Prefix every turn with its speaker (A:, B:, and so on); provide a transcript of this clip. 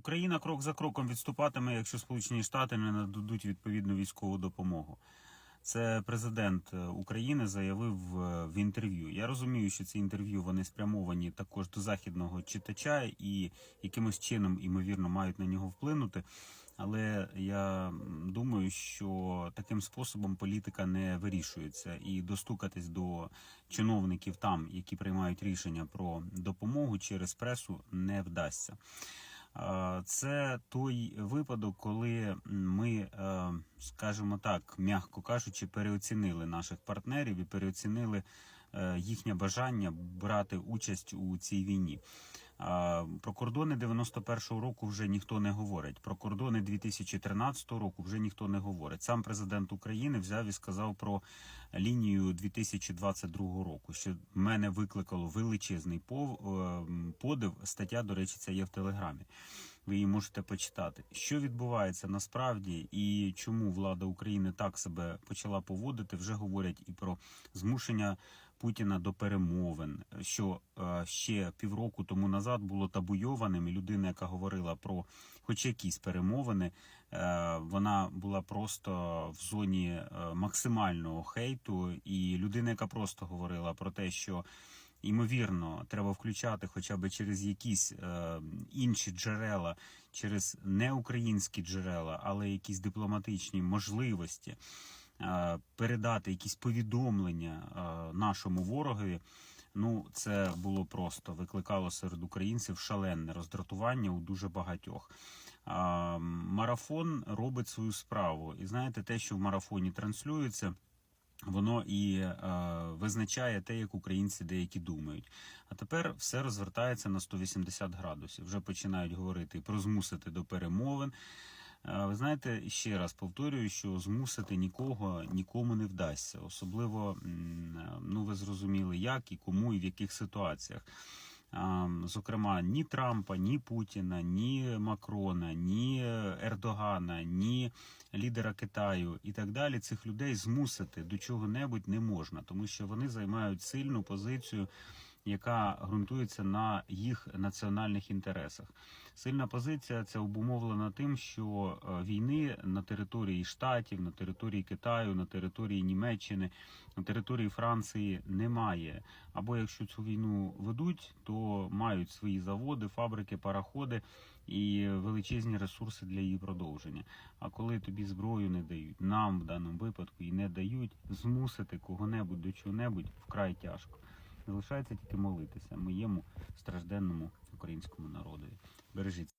A: Україна крок за кроком відступатиме, якщо Сполучені Штати не нададуть відповідну військову допомогу. Це президент е, України заявив е, в інтерв'ю. Я розумію, що ці інтерв'ю вони спрямовані також до західного читача і якимось чином, імовірно, мають на нього вплинути. Але я думаю, що таким способом політика не вирішується, і достукатись до чиновників там, які приймають рішення про допомогу через пресу, не вдасться. Е, Це той випадок, коли ми, е, скажімо так, м'яко кажучи, переоцінили наших партнерів і переоцінили е, їхнє бажання брати участь у цій війні. Про кордони 91-го року вже ніхто не говорить. Про кордони 2013 року вже ніхто не говорить. Сам президент України взяв і сказав про лінію 2022 року, що мене викликало величезний е, подив. Стаття, до речі, це є в телеграмі. Ви її можете почитати. Що відбувається насправді і чому влада України так себе почала поводити, вже говорять і про змушення Путіна до перемовин, що е, ще півроку тому назад було табуйованим. І людина, яка говорила про хоч якісь перемовини, е, вона була просто в зоні е, максимального хейту, і людина, яка просто говорила про те, що Ймовірно, треба включати хоча б через якісь інші джерела, через неукраїнські джерела, але якісь дипломатичні можливості передати якісь повідомлення е, нашому ворогові. Ну, це було просто викликало серед українців шалене роздратування у дуже багатьох. Марафон робить свою справу, і знаєте, те, що в марафоні транслюється. Воно і е, визначає те, як українці деякі думають. А тепер все розвертається на 180 градусів. Вже починають говорити про змусити до перемовин. Е, ви знаєте, ще раз повторюю, що змусити нікого нікому не вдасться. Особливо, е, ну ви зрозуміли, як і кому, і в яких ситуаціях. Зокрема, ні Трампа, ні Путіна, ні Макрона, ні Ердогана, ні лідера Китаю і так далі. Цих людей змусити до чого-небудь не можна, тому що вони займають сильну позицію, яка ґрунтується на їх національних інтересах. Сильна позиція це обумовлена тим, що е, війни на території штатів, на території Китаю, на території Німеччини, на території Франції немає. Або якщо цю війну ведуть, то мають свої заводи, фабрики, параходи і величезні ресурси для її продовження. А коли тобі зброю не дають, нам в даному випадку і не дають, змусити кого-небудь до чого-небудь вкрай тяжко. Залишається тільки молитися моєму стражденному українському народові. Бережіть.